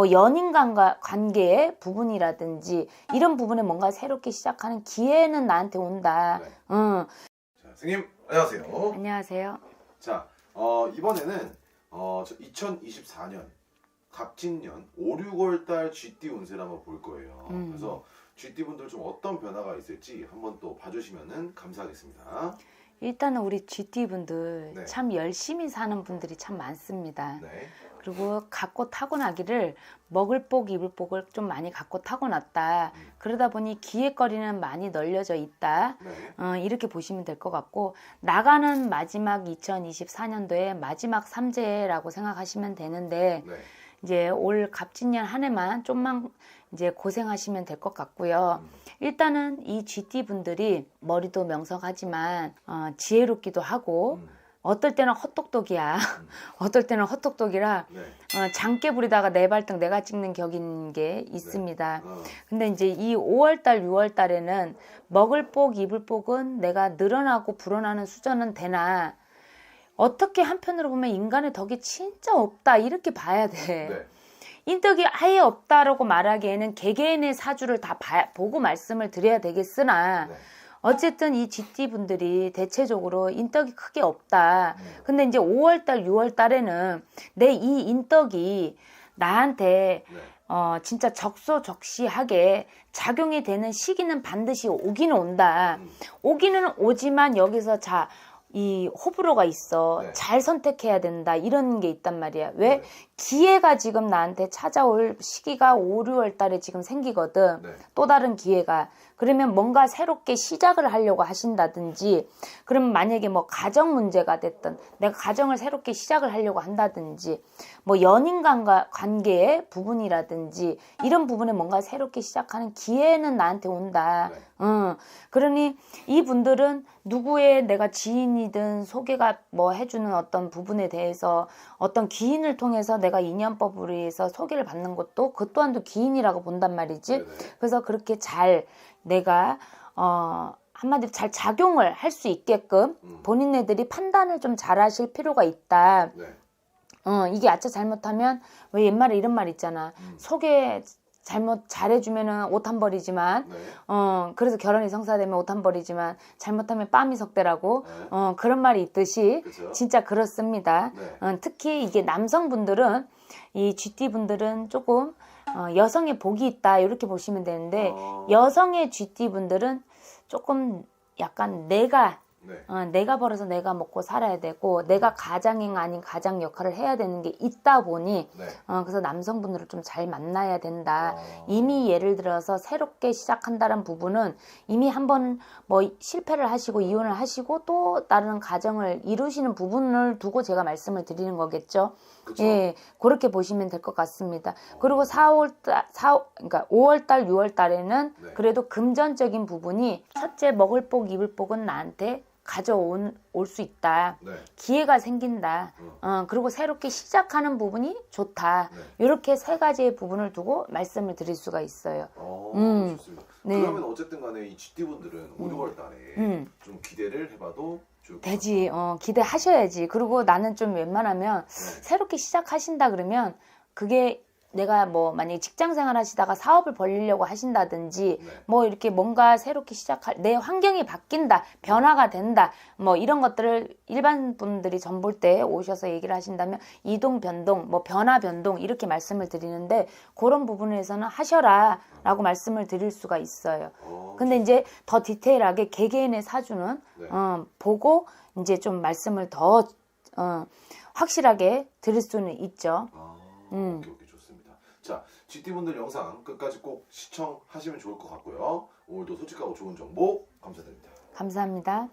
뭐 연인 관계의 부분이라든지 이런 부분에 뭔가 새롭게 시작하는 기회는 나한테 온다. 네. 응. 자, 선생님 안녕하세요. 안녕하세요. 자, 어, 이번에는 어, 2024년 갑진년 5, 6월 달 GT 운세를 한번 볼 거예요. 음. 그래서 GT 분들 좀 어떤 변화가 있을지 한번 또 봐주시면은 감사하겠습니다. 일단은 우리 GT 분들 네. 참 열심히 사는 분들이 참 많습니다. 네. 그리고 갖고 타고나기를 먹을 복 입을 복을 좀 많이 갖고 타고났다. 음. 그러다 보니 기회거리는 많이 널려져 있다. 네. 어, 이렇게 보시면 될 것 같고 나가는 마지막 2024년도의 마지막 삼재라고 생각하시면 되는데 네. 이제 올 갑진년 한 해만 좀만 이제 고생하시면 될 것 같고요. 음. 일단은 이 GT 분들이 머리도 명석하지만 어, 지혜롭기도 하고 음. 어떨 때는 헛똑똑이야. 어떨 때는 헛똑똑이라 네. 어, 장깨 부리다가 내 발등 내가 찍는 격인 게 있습니다. 어, 근데 이제 이 5월달, 6월달에는 먹을 복, 입을 복은 내가 늘어나고 불어나는 수준은 되나 어떻게 한편으로 보면 인간의 덕이 진짜 없다 이렇게 봐야 돼. 네. 인덕이 아예 없다라고 말하기에는 개개인의 사주를 다 봐- 보고 말씀을 드려야 되겠으나 네. 어쨌든 이 GT 분들이 대체적으로 인덕이 크게 없다. 음. 근데 이제 5월달, 6월달에는 내 이 인덕이 나한테 네. 어, 진짜 적소적시하게 작용이 되는 시기는 반드시 오기는 온다. 음. 오기는 오지만 여기서 자, 이 호불호가 있어. 네. 잘 선택해야 된다. 이런 게 있단 말이야. 왜? 네. 기회가 지금 나한테 찾아올 시기가 5, 6월 달에 지금 생기거든. 네. 또 다른 기회가. 그러면 뭔가 새롭게 시작을 하려고 하신다든지, 그러면 만약에 뭐 가정 문제가 됐든, 내가 가정을 새롭게 시작을 하려고 한다든지, 뭐 연인 간과 관계의 부분이라든지, 이런 부분에 뭔가 새롭게 시작하는 기회는 나한테 온다. 네. 응. 그러니 이 분들은 누구의 내가 지인이든 소개가 뭐 해주는 어떤 부분에 대해서 어떤 기인을 통해서 내가 인연법으로 해서 소개를 받는 것도 그 또한도 기인이라고 본단 말이지. 네. 네. 그래서 그렇게 잘 내가 어 한마디로 잘 작용을 할 수 있게끔 음. 본인네들이 판단을 좀 잘 하실 필요가 있다. 네. 어 이게 아차 잘못하면 왜 옛말에 이런 말 있잖아. 음. 소개 잘못 잘해주면은 옷 한 벌이지만 네. 어 그래서 결혼이 성사되면 옷 한 벌이지만 잘못하면 빰이 석대라고 네. 어 그런 말이 있듯이 그렇죠. 진짜 그렇습니다. 네. 어, 특히 이게 남성분들은 이 GT 분들은 조금 어, 여성의 복이 있다 이렇게 보시면 되는데 어, 여성의 GT 분들은 조금 약간 내가 네. 어, 내가 벌어서 내가 먹고 살아야 되고 내가 가장인 아닌 가장 역할을 해야 되는 게 있다 보니 네. 어, 그래서 남성분들을 좀 잘 만나야 된다. 어. 이미 예를 들어서 새롭게 시작한다는 부분은 이미 한번 뭐 실패를 하시고 이혼을 하시고 또 다른 가정을 이루시는 부분을 두고 제가 말씀을 드리는 거겠죠. 그쵸? 예, 그렇게 보시면 될 것 같습니다. 그리고 4월 달, 4, 그러니까 5월 달, 6월 달에는 네. 그래도 금전적인 부분이 첫째 먹을 복, 입을 복은 나한테 가져온 올수 있다. 네. 기회가 생긴다. 음. 어, 그리고 새롭게 시작하는 부분이 좋다. 네. 이렇게 세 가지의 부분을 두고 말씀을 드릴 수가 있어요. 어, 음. 좋습니다. 네. 그러면 어쨌든 간에 이 GT 분들은 5, 6월 달에 음. 좀 기대를 해봐도 되지. 어, 기대하셔야지. 그리고 나는 좀 웬만하면 네. 새롭게 시작하신다 그러면 그게 내가 뭐 만약에 직장 생활 하시다가 사업을 벌리려고 하신다든지 네. 뭐 이렇게 뭔가 새롭게 시작할 내 환경이 바뀐다 변화가 된다 뭐 이런 것들을 일반 분들이 전볼 때 오셔서 얘기를 하신다면 이동 변동 뭐 변화 변동 이렇게 말씀을 드리는데 그런 부분에서는 하셔라라고 말씀을 드릴 수가 있어요. 어, 근데 이제 더 디테일하게 개개인의 사주는 네. 어, 보고 이제 좀 말씀을 더 어, 확실하게 드릴 수는 있죠. 아, 음. 오케이, 오케이. 자, GT분들 영상 끝까지 꼭 시청하시면 좋을 것 같고요. 오늘도 솔직하고 좋은 정보 감사드립니다. 감사합니다.